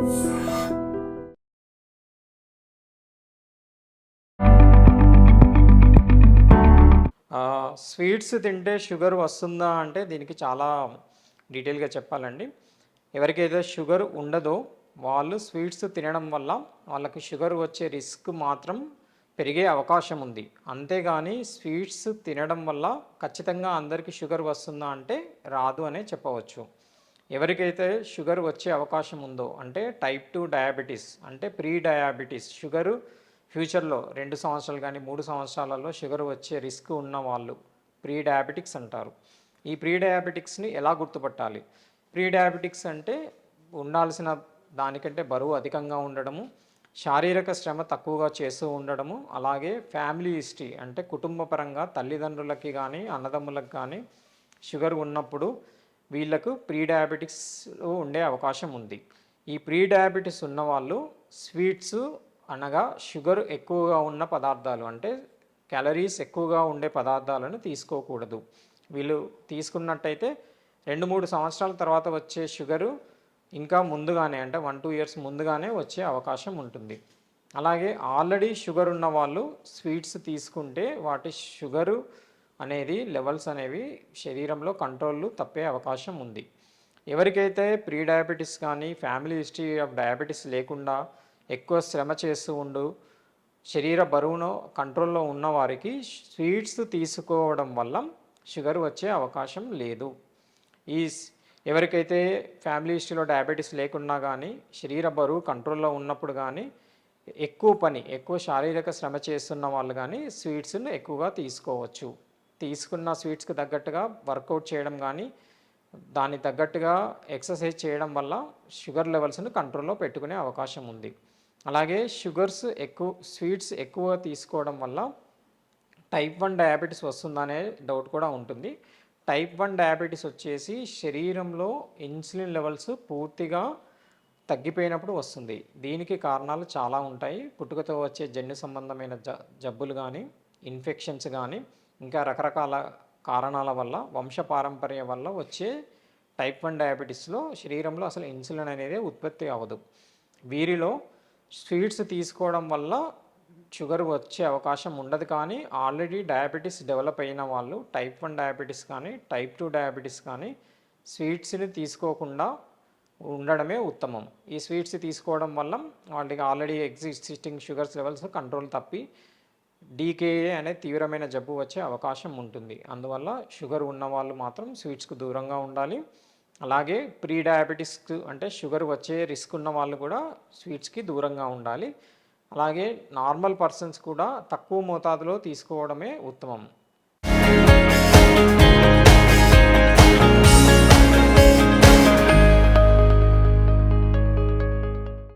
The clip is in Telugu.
స్వీట్స్ తింటే షుగర్ వస్తుందా అంటే దీనికి చాలా డీటెయిల్గా చెప్పాలండి. ఎవరికైతే షుగర్ ఉండదో వాళ్ళు స్వీట్స్ తినడం వల్ల వాళ్ళకి షుగర్ వచ్చే రిస్క్ మాత్రం పెరిగే అవకాశం ఉంది. అంతేగాని స్వీట్స్ తినడం వల్ల ఖచ్చితంగా అందరికీ షుగర్ వస్తుందా అంటే రాదు అనే చెప్పవచ్చు. ఎవరికైతే షుగర్ వచ్చే అవకాశం ఉందో అంటే టైప్ టూ డయాబెటీస్ అంటే ప్రీ డయాబెటీస్ షుగరు ఫ్యూచర్లో రెండు సంవత్సరాలు కానీ మూడు సంవత్సరాలలో షుగర్ వచ్చే రిస్క్ ఉన్న వాళ్ళు ప్రీ డయాబెటిక్స్ అంటారు. ఈ ప్రీ డయాబెటిక్స్ని ఎలా గుర్తుపట్టాలి? ప్రీ డయాబెటిక్స్ అంటే ఉండాల్సిన దానికంటే బరువు అధికంగా ఉండడము శారీరక శ్రమ తక్కువగా చేస్తూ ఉండడము అలాగే ఫ్యామిలీ హిస్టరీ అంటే కుటుంబ పరంగా తల్లిదండ్రులకి కానీ అన్నదమ్ములకు కానీ షుగర్ ఉన్నప్పుడు వీళ్ళకు ప్రీ డయాబెటిక్స్ ఉండే అవకాశం ఉంది. ఈ ప్రీ డయాబెటిస్ స్వీట్స్ అనగా షుగర్ ఎక్కువగా ఉన్న పదార్థాలు అంటే క్యాలరీస్ ఎక్కువగా ఉండే పదార్థాలను తీసుకోకూడదు. వీళ్ళు తీసుకున్నట్టయితే రెండు మూడు సంవత్సరాల తర్వాత వచ్చే షుగరు ఇంకా ముందుగానే అంటే వన్ టూ ఇయర్స్ ముందుగానే వచ్చే అవకాశం ఉంటుంది. అలాగే ఆల్రెడీ షుగర్ ఉన్న వాళ్ళు స్వీట్స్ తీసుకుంటే వాటి షుగరు అనేది లెవెల్స్ అనేవి శరీరంలో కంట్రోల్ తప్పే అవకాశం ఉంది. ఎవరికైతే ప్రీ డయాబెటీస్ కానీ ఫ్యామిలీ హిస్టరీ ఆఫ్ డయాబెటీస్ లేకుండా ఎక్కువ శ్రమ చేస్తూ ఉండు శరీర బరువును కంట్రోల్లో ఉన్న వారికి స్వీట్స్ తీసుకోవడం వల్ల షుగర్ వచ్చే అవకాశం లేదు. ఈ ఎవరికైతే ఫ్యామిలీ హిస్టరీలో డయాబెటీస్ లేకున్నా కానీ శరీర బరువు కంట్రోల్లో ఉన్నప్పుడు కానీ ఎక్కువ పని ఎక్కువ శారీరక శ్రమ చేస్తున్న వాళ్ళు కానీ స్వీట్స్ను ఎక్కువగా తీసుకోవచ్చు. తీసుకున్న స్వీట్స్కి తగ్గట్టుగా వర్కౌట్ చేయడం కానీ దానికి తగ్గట్టుగా ఎక్సర్సైజ్ చేయడం వల్ల షుగర్ లెవెల్స్ను కంట్రోల్లో పెట్టుకునే అవకాశం ఉంది. అలాగే షుగర్స్ ఎక్కువ స్వీట్స్ ఎక్కువ తీసుకోవడం వల్ల టైప్ వన్ డయాబెటీస్ వస్తుందనే డౌట్ కూడా ఉంటుంది. టైప్ వన్ డయాబెటీస్ వచ్చేసి శరీరంలో ఇన్సులిన్ లెవెల్స్ పూర్తిగా తగ్గిపోయినప్పుడు వస్తుంది. దీనికి కారణాలు చాలా ఉంటాయి. పుట్టుకతో వచ్చే జన్యు సంబంధమైన జ జబ్బులు కానీ ఇన్ఫెక్షన్స్ కానీ ఇంకా రకరకాల కారణాల వల్ల వంశపారంపర్యం వల్ల వచ్చే టైప్ వన్ డయాబెటీస్లో శరీరంలో అసలు ఇన్సులిన్ అనేది ఉత్పత్తి అవ్వదు. వీరిలో స్వీట్స్ తీసుకోవడం వల్ల షుగర్ వచ్చే అవకాశం ఉండదు కానీ ఆల్రెడీ డయాబెటీస్ డెవలప్ అయిన వాళ్ళు టైప్ వన్ డయాబెటీస్ కానీ టైప్ టూ డయాబెటీస్ కానీ స్వీట్స్ని తీసుకోకుండా ఉండడమే ఉత్తమం. ఈ స్వీట్స్ తీసుకోవడం వల్ల వాళ్ళకి already existing sugars levels control తప్పి డీకేఏ అనే తీవ్రమైన జబ్బు వచ్చే అవకాశం ఉంటుంది. అందువల్ల షుగర్ ఉన్న వాళ్ళు మాత్రం స్వీట్స్కు దూరంగా ఉండాలి. అలాగే ప్రీ డయాబెటిస్ అంటే షుగర్ వచ్చే రిస్క్ ఉన్న వాళ్ళు కూడా స్వీట్స్కి దూరంగా ఉండాలి. అలాగే నార్మల్ పర్సన్స్ కూడా తక్కువ మోతాదులో తీసుకోవడమే ఉత్తమం.